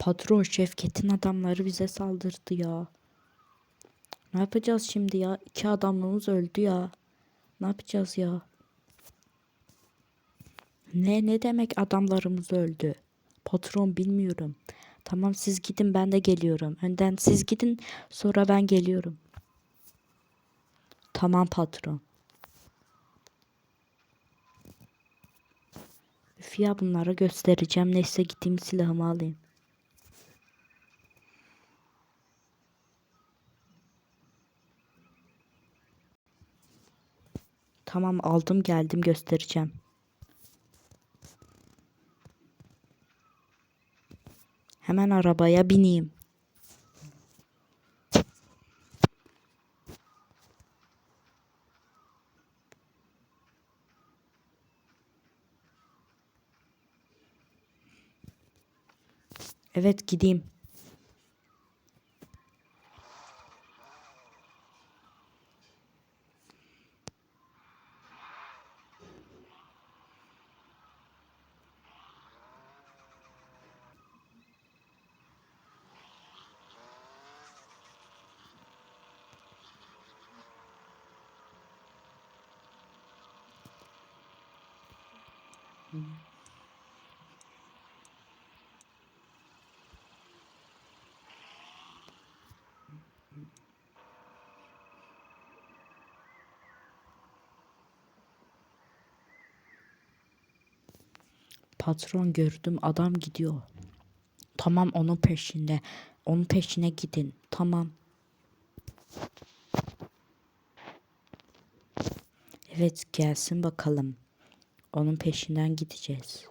Patron Şevket'in adamları bize saldırdı ya. Ne yapacağız şimdi ya? İki adamımız öldü ya. Ne yapacağız ya? Ne ne demek adamlarımız öldü? Patron bilmiyorum. Tamam siz gidin ben de geliyorum. Önden siz gidin sonra ben geliyorum. Tamam patron. Üf ya bunlara göstereceğim. Neyse gideyim silahımı alayım. Tamam aldım geldim göstereceğim. Hemen arabaya bineyim. Evet gideyim. Patron gördüm adam gidiyor. Tamam onun peşinde. Onun peşine gidin. Tamam. Evet gelsin bakalım. Onun peşinden gideceğiz.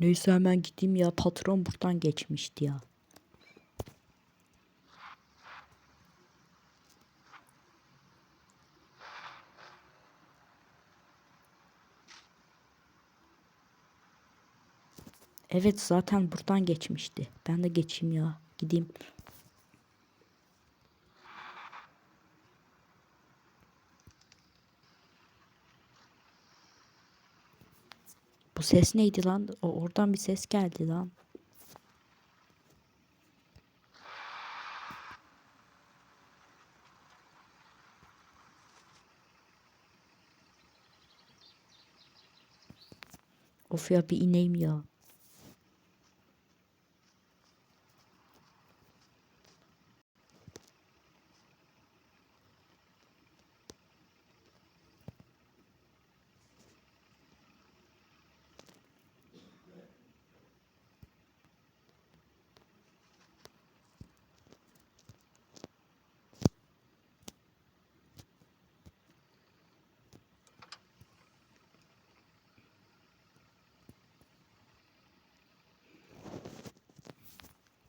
Neyse hemen gideyim ya. Patron buradan geçmişti ya. Evet zaten buradan geçmişti. Ben de geçeyim ya. Gideyim. Bu ses neydi lan? O oradan bir ses geldi lan. Of ya bir ineyim ya.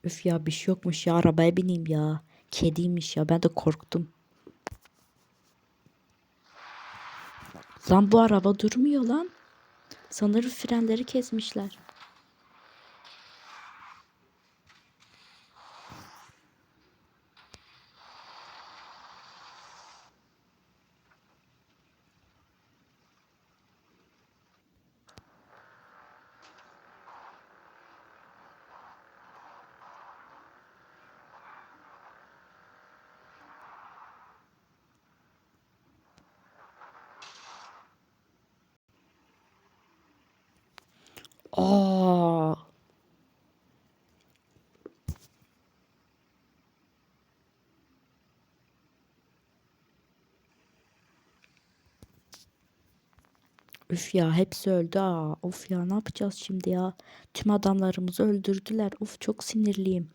Üf ya bir şey yokmuş ya arabaya bineyim ya. Kediymiş ya ben de korktum. Lan bu araba durmuyor lan. Sanırım frenleri kesmişler. Aa. Üf ya hepsi öldü aa. Of ya ne yapacağız şimdi ya? Tüm adamlarımızı öldürdüler. Of çok sinirliyim.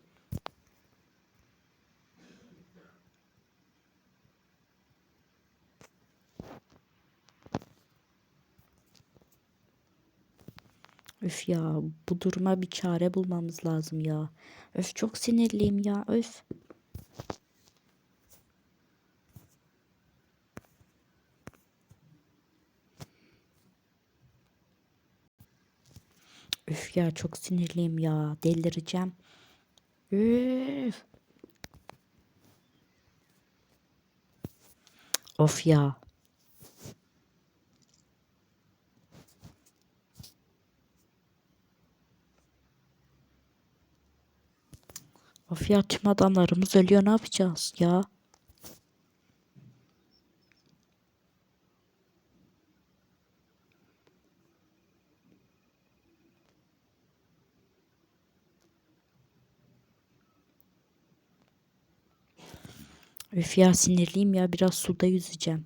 Üf ya bu duruma bir çare bulmamız lazım ya. Öf çok sinirliyim ya öf. Üf ya çok sinirliyim ya. Delireceğim. Üf. Of ya. Of ya tüm adamlarımız ölüyor ne yapacağız ya? Üf ya sinirliyim ya biraz suda yüzeceğim.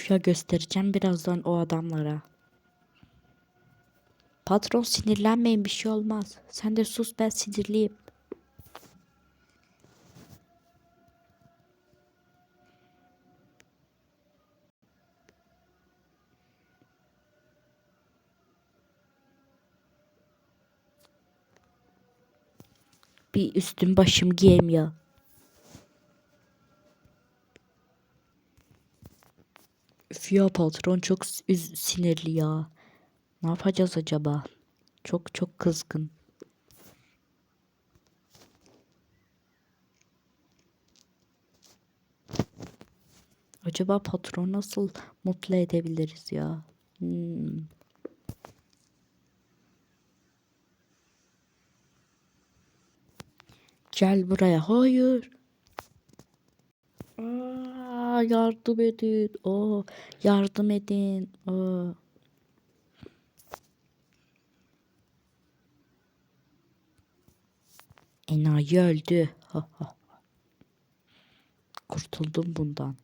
Üf ya göstereceğim birazdan o adamlara. Patron sinirlenmeyin bir şey olmaz. Sen de sus ben sinirliyim. Bir üstüm başım giyeyim ya patron çok üz- sinirli ya. Ne yapacağız acaba? Çok çok kızgın. Acaba patron nasıl mutlu edebiliriz ya? Hmm. Gel buraya. Hayır. Aa, yardım edin. Oo, yardım edin. Oo. Enayi öldü. Kurtuldum bundan.